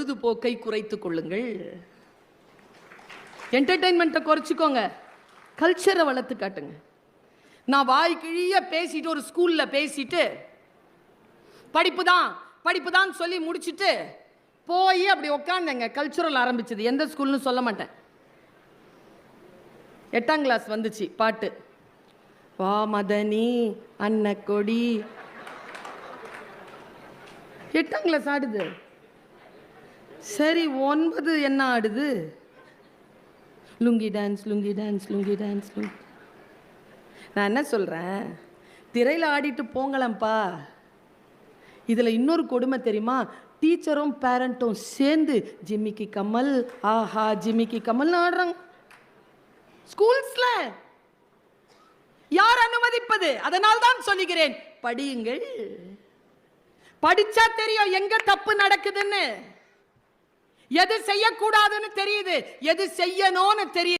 பொழுதுபோக்கை குறைத்துக் கொள்ளுங்கள். என்டர்டைன்மெண்ட்டை குறைச்சிக்கோங்க. கல்ச்சரை வளர்த்து காட்டுங்க. நான் வாய் கிழிய பேசிட்டு ஒரு ஸ்கூல்ல பேசிட்டு படிப்பு தான் படிப்பு தான் சொல்லி முடிச்சிட்டு போய் அப்படி உட்காந்தேங்க கல்ச்சுரல் ஆரம்பிச்சது. எந்த ஸ்கூல்னு சொல்ல மாட்டேன். எட்டாம் கிளாஸ் வந்துச்சு பாட்டு. வா மதனி அன்ன கொடி எட்டாம் கிளாஸ் ஆடுது. சரி ஒன்பது என்ன ஆடுது? Lungi dance lungi dance lungi dance lungi நான் என்ன சொல்கிறேன் திரையில் ஆடிட்டு போங்களேன்ப்பா இதில் இன்னொரு கொடுமை தெரியுமா? டீச்சரும் பேரண்ட்டும் சேர்ந்து ஜிம்மிக்கு கமல் ஆஹா ஜிம்மிக்கு கமல்னு ஆடுறாங்க. ஸ்கூல்ஸில் யார் அனுமதிப்பது? அதனால் தான் சொல்லுகிறேன். படியுங்கள். படிச்சா தெரியும் எங்க தப்பு நடக்குதுன்னு. எது செய்யக்கூடாதுன்னு தெரியுது. எது செய்யணும்னு தெரியுது.